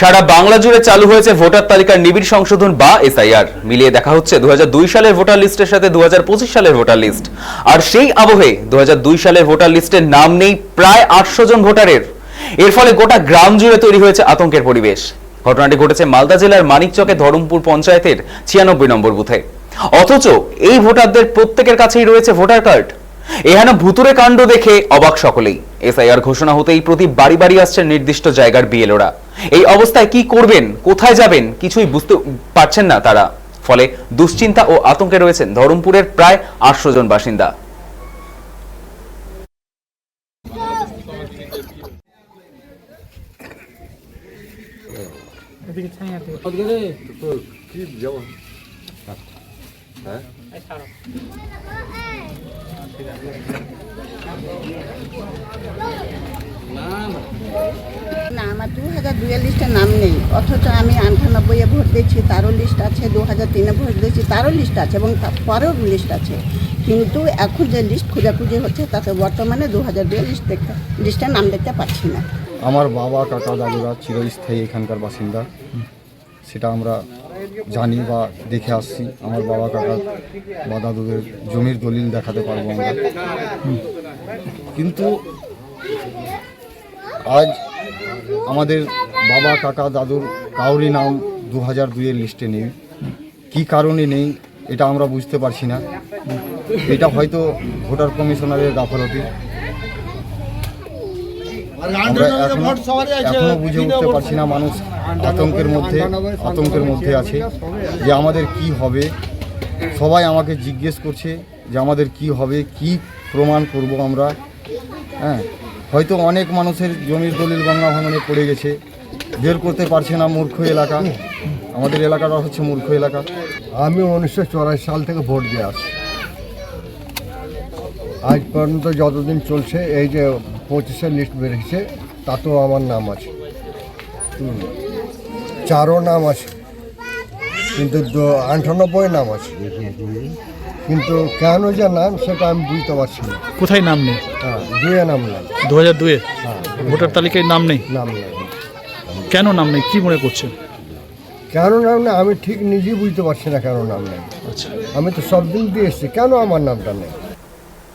সারা বাংলা জুড়ে চালু হয়েছে ভোটার তালিকার নিবিড় সংশোধন বা এসআইআর। মিলিয়ে দেখা হচ্ছে দুই হাজার দুই সালের ভোটার লিস্টের সাথে দুই হাজার পঁচিশ সালের ভোটার লিস্ট। আর সেই আবহে দু হাজার দুই সালের ভোটার লিস্টের নাম নেই প্রায় আটশো জন ভোটারের। এর ফলে গোটা গ্রাম জুড়ে তৈরি হয়েছে আতঙ্কের পরিবেশ। ঘটনাটি ঘটেছে মালদা জেলার মানিকচকে ধরমপুর পঞ্চায়েতের ছিয়ানব্বই নম্বর বুথে। অথচ এই ভোটারদের প্রত্যেকের কাছেই রয়েছে ভোটার কার্ড। এহেন ভুতুরে কাণ্ড দেখে অবাক সকলেই। এসআইআর ঘোষণা হতেই প্রতি বাড়ি বাড়ি আসছে নির্দিষ্ট জায়গার বিএলওরা। এই অবস্থায় কি করবেন? কোথায় যাবেন? কিছুই বুঝতে পারছেন না তারা। ফলে দুশ্চিন্তা ও আতঙ্কে রয়েছেন ধরমপুরের প্রায় আটশো জন বাসিন্দা। না আমার দু হাজার দুয়ের লিস্টে নাম নেই। অথচ আমি আটানব্বইয়ে ভোট দিয়েছি, তারও লিস্ট আছে দু হাজার তিনে ভোট দিয়েছি, তারও লিস্ট আছে এবং তার পরেও লিস্ট আছে। কিন্তু এখন যে লিস্ট খোঁজাখুঁজি হচ্ছে, তাতে বর্তমানে দু হাজার দুয়ের লিস্ট দেখতে লিস্টে নাম দেখতে পাচ্ছি না। আমার বাবা কাকা দাদুরা চিরস্থায়ী এখানকার বাসিন্দা। সেটা আমরা জানি বা দেখে আসছি। আমার বাবা কাকা বা দাদুদের জমির দলিল দেখাতে পারব আমরা। কিন্তু আজ আমাদের বাবা, কাকা, দাদুর কাউরি নাম দু হাজার দুইয়ের লিস্টে নেই। কী কারণে নেই, এটা আমরা বুঝতে পারছি না। এটা হয়তো ভোটার কমিশনারের গাফলতি। এখনও বুঝে উঠতে পারছি না মানুষ আতঙ্কের মধ্যে আতঙ্কের মধ্যে আছে যে আমাদের কি হবে। সবাই আমাকে জিজ্ঞেস করছে যে আমাদের কি হবে, কি প্রমাণ করব আমরা? হ্যাঁ হয়তো অনেক মানুষের জমির দলিল গঙ্গা ভাঙনে পড়ে গেছে। বের করতে পারছে না মূর্খ এলাকা। আমাদের এলাকাটা হচ্ছে মূর্খ এলাকা। আমি উনিশশো চুরাশি সাল থেকে ভোট দিয়ে আসছি। আজ পর্যন্ত যতদিন চলছে, এই যে পঁচিশের লিস্ট বেরিয়েছে, তাতেও আমার নাম আছে। চারও নাম আছে। কিন্তু আটানব্বই নাম আছে। কিন্তু কেন যে নাম সেটা আমি বুঝতে পারছি না। কোথায় নাম নেই? হ্যাঁ দুয়ে নাম নাম দু হাজার দুয়ে হ্যাঁ ভোটার তালিকায় নাম নেই? নাম নেই। কেন নাম নেই? কী মনে করছেন? কেন নাম নেই? আমি ঠিক নিজেই বুঝতে পারছি না কেন নাম নেই। আচ্ছা। আমি তো সব দিন দিয়ে এসেছি। কেন আমার নামটা নেই?